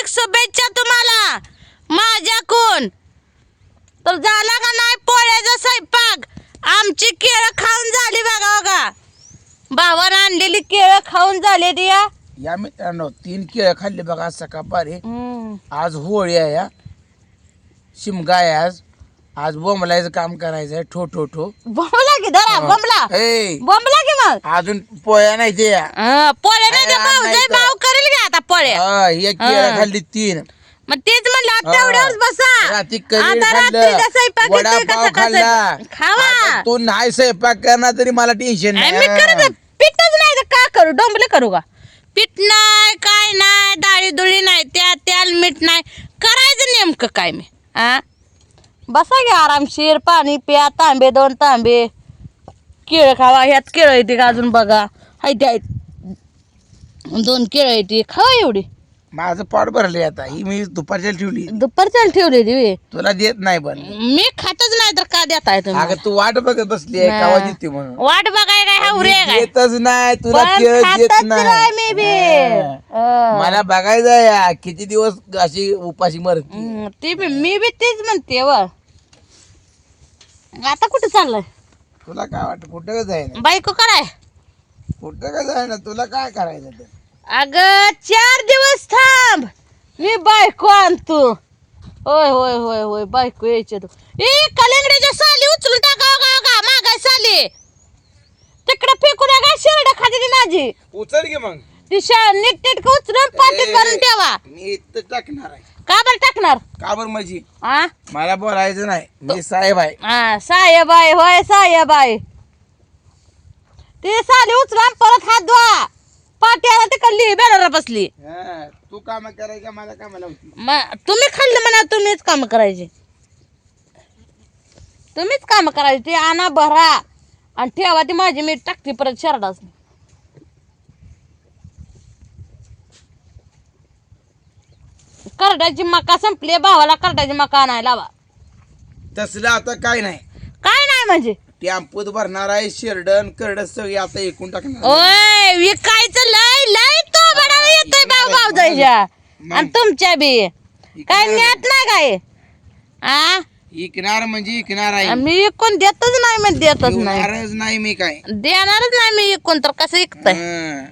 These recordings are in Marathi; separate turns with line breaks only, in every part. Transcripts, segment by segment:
हार्दिक शुभेच्छा तुम्हाला. माझ्याकडून. तर झाला का नाही पोळ्याचा स्वयंपाक? आमची केळं खाऊन झाली बघा बघा. भावानं आणलेली केळं खाऊन झाली ती या
मित्रांनो तीन केळं खाल्ले बघा आज सकाळपारी. आज होळी आहे या शिमगा आहे आज. आज बोंबलायचं काम करायचं आहे ठो ठो ठो.
बोंबला की धरा बोंबला.
ए.
बोंबला की मग?
अजून पोळ्या नाही ते
पोळ्या नाही ते भाऊ पोळ्या.
हा, हे. केळं
हा.
खाल्ली तीन.
मग तेच म्हणलं आता
हा.
तेवढ्यावर बसा.
रात्री
आता
खाल्लं,
रात्रीचा स्वयंपाक येतोय
वडापाव
कसा
खाल्ला.
कसा खावा.
आता तू नाही स्वयंपाक करणार तरी मला टेन्शन
नाही, मी करत
नाही.
पीठच नाही तर का करू? डोंबले करू का? पीठ नाही काय नाही डाळी दुळी नाही त्या त्याल मीठ नाही. करायचं नेमकं काय मी? आ? बसा घ्या आरामशीर पाणी प्या तांबे दोन तांबे. केळं खावा ह्यात केळं येते का अजून बघा. हाय ते आहेत दोन केळं येते खावा एवढी.
माझं पोट भरले आता. ही मी दुपारच्या ठेवली.
दुपारच्याला ठेवली वे
तुला देत नाही पण.
मी खातच नाही तर का देताय तुम्ही?
अगं तू वाट बघत बसली आहे. कावा देते म्हणून.
वाट बघाय काय हावरे काय?
देतच नाही तुला
पण
केळ देत
नाही.
नाही
मी बी. अं.
मला बघायचं आहे या, किती दिवस अशी उपाशी मरती.
ते बी मी बी तेच म्हणते व. आता कुठं चाललंय?
तुला काय वाटत कुठं का जाईना
बायको कराय
कुठं का जाईना तुला काय करायचं ते?
अग चार दिवस थांब. मी बायको आणतो. होय होय होय होय बायको यायचे तू ए कलेंगड्याच्या साली उचलून टाका का का मागाय साली. तिकडे फेकू नका शेरड खाते माझी.
उचल घे मग.
ती शा नीट नीट उचलून पाठीत भरून ठेवा.
मी इथं टाकणार आहे.
का बरं टाकणार?
का बरं माझी?
आ?
मला बोलायचं नाही. मी साहेब आहे.
हा साहेबाई होय साहेबाई ते साली उचला परत हात धुवा. पाट्याला तिकडली बेडाला बसली.
हा, तू काम करायचं का मला कामाला होती.
तुम्ही खाल्लं म्हणा तुम्हीच काम करायचे. तुम्हीच काम करायचे ते आणा भरा आणि ठेवा ती माझी मी टाकते परत शरडाच करडाची मका संपली भावाला करडाची मका आणायला लावा.
तसलं आता काय नाही.
काय नाही म्हणजे?
टेम्पोत भरणार आहे शेरडन करड सगळी आता एकूण टाकणार
ओय विकायचं लय लय तो बडा येतोय भाऊ भाऊ जायच्या आणि तुमच्या बी. काय ज्ञात नाही काय? आ?
इकणार म्हणजे इकणार आहे.
मी इकून देतच नाही म्हणजे देतच नाही.
इकणारच नाही मी काय.
देणारच नाही मी इकून तर कसं इकतय
हं.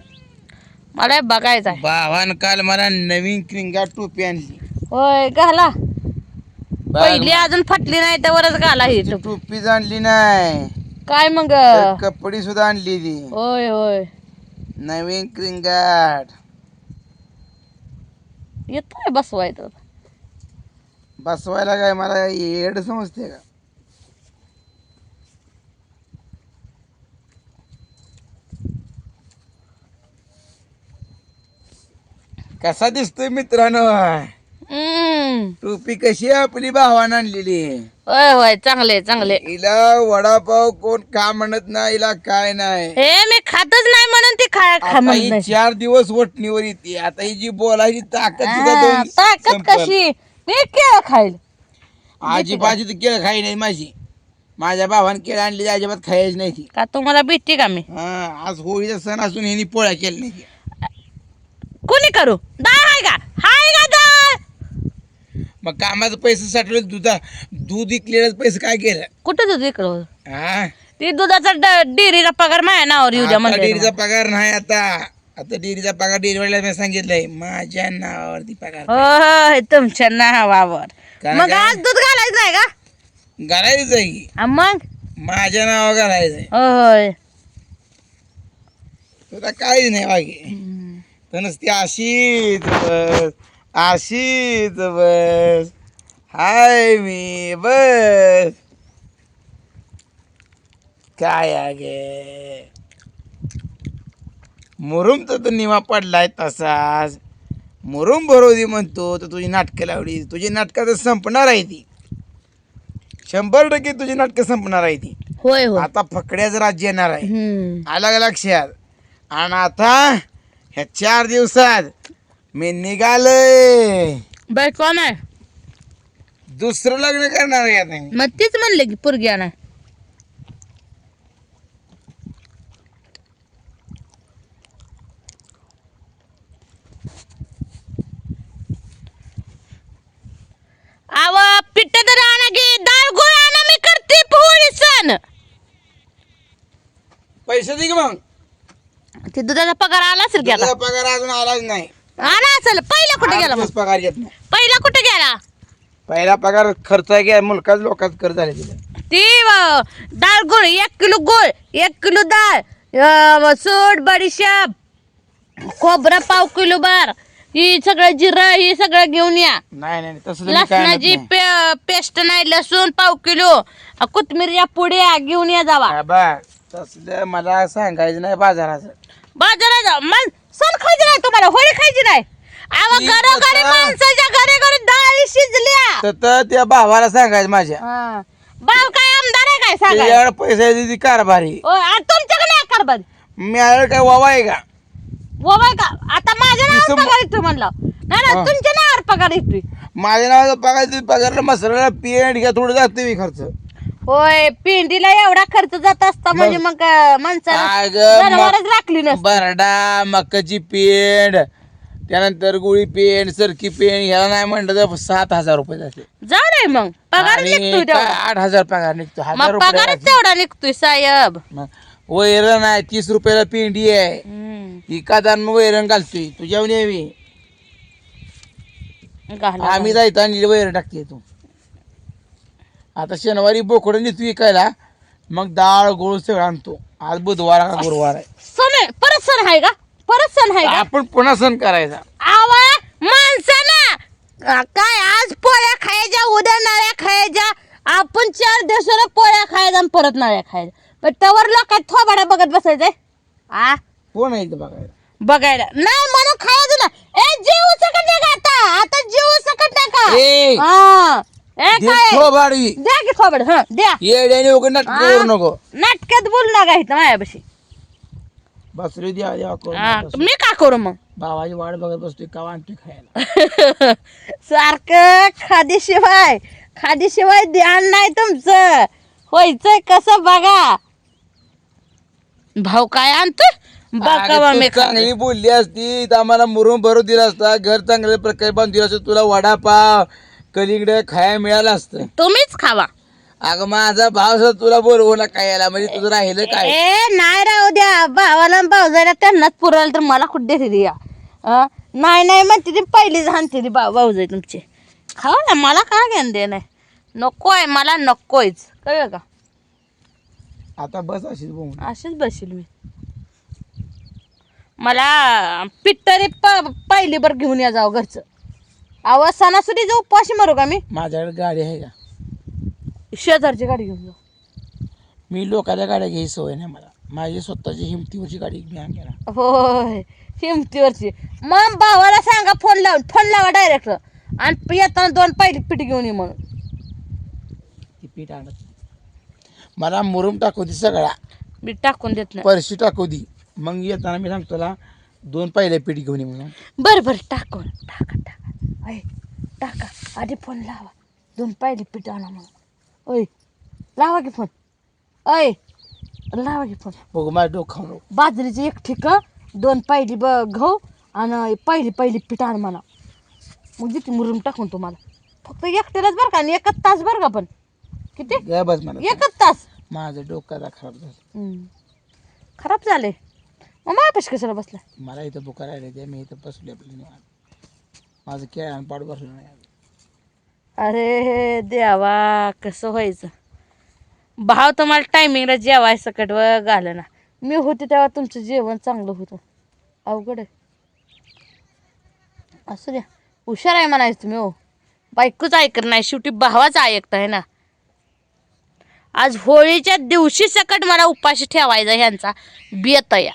मला बघायचं आहे
भावान काल मला नवीन क्रिंगा टोपी आणली.
होय घाला. पहिली अजून फाटली नाही त्यावरच घाला ही टोपी.
टोपीच आणली नाही.
काय मग?
तर कपडे सुद्धा आणली ती.
होय होय.
नवीन क्रिंगाट
येतोय बसवायचं
बसवायला काय मला येड समजते का? कसा दिसतोय मित्रांनो? टोपी कशी आपली भावानं आणलेली?
होय होय चांगले चांगले.
हिला वडापाव कोण का म्हणत नाही हिला काय नाही.
हे मी खातच नाही म्हणून ती खा खा
आता
म्हणत
ही
नाही.
चार दिवस वटणीवर येते. आता ही जी बोलायची ताकद सुद्धा
हा,
दोन
ताकद
संपल.
कशी? मी केळ खाईल.
आजी बाजी तर केळ खाई नाही माझी. माझ्या भावाने केळ आणली अजिबात खायची नाही ती.
का तुम्हाला भेटते का मी?
हा आज होळीचा सण असून हिने पोळ्या केल्या नाही
कोणी करू? डाळ आहे का? हाय का
मग कामाचं पैसे साठवले दुधा दूध इकलेलं पैसे काय केलं
कुठं तुझं इकडं
हा?
ती दुधाचा ड- डेअरीचा पगार माझ्या नावावर येऊ द्या
आता डेअरीचा पगार नाही आता. आता डेअरीचा पगार डेअरीवाल्याला मी सांगितलंय माझ्या नावावरती पगार
होय तुमच्या नावावर. मग
काय?
आज दूध घालायचं आहे का?
घालायचं आहे की.
हा, मग?
माझ्या नावावर घालायचंय
होय.
तुला काहीच नाही बाकी. तर नुसती बस. अशीच बस. हाय मी बस. काय आगे? मुरुम तर तो निमा पडलाय तसाच. मुरुम भरोदी म्हणतो तर तुझी नाटकं लावली. तुझी नाटकं तर संपणार आहे ती. शंभर टक्के तुझी नाटकं संपणार आहे ती.
होय होय.
आता फकड्याचं राज्य येणार आहे.
हम्म.
अलग अलग लक्षात? आणि आता ह्या चार दिवसात मी निघालोय.
बाय कोण आहे?
दुसरं लग्न करणार आहे आता.
मग तीच म्हणले की पुरग्यानं तर आणा की करते सण. पैसे दे मग. ते दुधाचा पगार आला असेल
पगार अजून आलाच नाही.
आला असेल. पहिला कुठे गेला मग?
पगार येत नाही.
पहिला कुठे गेला?
पहिला पगार खर्च घ्या मुलकाच लोकांच कर झाले तिला
ती अं, डाळ गुळ एक किलो गुळ एक किलो डाळ अं, सूट बडीशेप खोबरं पाव किलो बार ही सगळं जिरं ही सगळं घेऊन या.
नाही नाही तसं तर मी काय आणत
लसणाची
नाही.
पे पेस्ट नाही लसूण पाव किलो अं, कोथमिरीच्या पुड्या घेऊन या जावा.
बाबा तसलं मला सांगायचं नाही बाजाराचं.
बाजारात जा मग सण खायची नाही तुम्हाला होळी खायची नाही. अहो
ती
घरोघरी
कसं?
माणसाच्या घरी घरी डाळी शिजल्या.
तर तर त्या भावाला सांगायचं माझ्या.
हा. भाव काय आमदार आहे काय सांगा
त्याच्याकडे पैसे दिली कारभारी.
ओ, आणि तुमच्याकडे नाही कारभार.
मिळालं काय वावा आहे का?
हो बाय का? आता माझ्या नावावर
तिथं म-
पगार येतोय म्हणलं. नाही
हा.
ना तुमच्या नावावर पगार येतोय.
माझ्या नावाचा पगार तुम्ही पगारला मसाला पेंट घ्या थोडं जाते मी खर्च.
होय पिंडीला एवढा खर्च जात असता म्हणजे मग माणसाला
अगं, मग-
जनावरच राखली नसती.
बरडा मकाची पेंट त्यानंतर गुळी पेंट सरकी पेंट ह्याला नाही म्हणलं तर सात हजार रुपये जाते.
जाऊ दे मग पगार निघतोय तेवढा.
आठ हजार पगार निघतो हजार
मग
रुपये
पगारच तेवढा निघतोय साहेब.
मग वैरण आहे तीस रुपयाला पेंडी आहे.
हम्म.
ही कादान वैरण घालतोय तुझ्यावर यावी
घाला.
आम्ही जायचं आणि वैरण टाकते तू. आता शनिवारी बोकडं नेतो विकायला. मग डाळ गोळ सगळं आणतो. आज बुधवार का गुरुवार आहे.
सण आहे. परत सण आहे का? परत सण आहे का?
आपण पुन्हा सण करायचा.
आवा माणसाना! अं, काय आज पोळ्या खायच्या उद्या नळ्या खायच्या. आपण चार दिवसाला पोळ्या खायच्या आणि परत नळ्या खायच्या पण तवर लोक थोबाड्या बघत बसायचंय? आ?
कोण आहे इथं बघायला?
बघायला. नाही म्हणून खायचं ना ए जीव सकट नाही का आता? आता जीव सकट नाही का?
ए!
हा. ए
दे
काय?
थोबाडवी
द्या की थोबड हा द्या.
येड्याने वगैरे नाटक करू नको.
नाटकात बोल ना का इथं माझ्यापाशी
बसरी द्या
हा. मी का करू मग?
भावाची वाट बघत बसतोय का खायला?
सारखं खादीशिवाय खादीशिवाय ध्यान नाही तुमचं. व्हायचंय कसं बघा. भाऊ काय आणतोय बघा
अगं, तू
मी
चांगली बोलली असती तर आम्हाला मुरुम भरून दिला असता घर चांगल्या प्रकारे बांधून दिलं असतं तुला वडापाव कलिंगड खायला मिळालं असतं.
तुम्हीच खावा.
अगं माझा भाव सुद्धा तुला बोलवू ना खायला. म्हणजे तुझं राहिलं काय?
ए नाही राहू द्या. भावाला भाऊजायला त्यांनाच पुरवलं तर मला कुठे देते या? अं? नाही नाही म्हणते ती. पहिलीच हाणते ती भाऊ भाऊजाई तुमची. खावा ना मला का घेण दे नाही नकोय मला नकोयच. कळलं का?
आता बस अशीच बोंब
अशीच बसेल मी. मला पिट्टरी प पहिली बर घेऊन या जाऊ घरचं. अहो सणासुदी जाऊ उपाशी मारू का मी?
माझ्याकडे गाडी आहे का?
शेजारची गाडी घेऊन जाऊ
मी लोकांच्या गाड्या घ्यायची सवय नाही मला. माझी स्वतःची हिमतीवरची गाडी मी आणणार
होय हिमतीवरची. मग भावाला सांगा फोन लावून फोन लावा डायरेक्ट आणि येताना दोन पहिली पीठ घेऊन ये म्हणून.
ती पीठ आणत. मला मुरुम टाकू दे सगळा.
मी टाकून देत नाही.
परशी टाकू दे. मग येताना मी सांगतो तुला दोन पहिले पीठ घेऊन ये म्हणून.
बरं बरं टाकून टाका टाका. अय टाका. आधी फोन लावा. दोन पहिली पीठ आणा म्हणून. ओय लावा की फोन अय लावा की फोन
बघू माझं डोकं खाऊ नको
बाजरीची एक ठिक दोन पहिली ब गहू आणि पहिली पहिली पीठ आण म्हणा. मग देते मुरुम टाकून तुम्हाला. फक्त एकट्यालाच बरं का आणि एकच तास बरं का पण. किती?
बस मला
एकच तास.
माझं डोकं आता खराब झालं.
हम्म. खराब झाले. मग माझ्यापाशी कशाला बसला
मला इथं बुका राहिले ते मी इथं बसले आपलं निवांत. माझं केळ आणि पाड बसलं नाही
अरे देवा कसं व्हायचं? भाव तुम्हाला टायमिंगला जेवाय सकट व घालं ना. मी होते तेव्हा तुमचं जेवण चांगलं होतं. अवघड आहे. असू द्या. हुशार आहे म्हणायचं तुम्ही हो. बायकोच ऐकत नाही शेवटी भावाच ऐकताय ना. आज होळीच्या दिवशी सकट मला उपाशी ठेवायचा ह्यांचा बेत या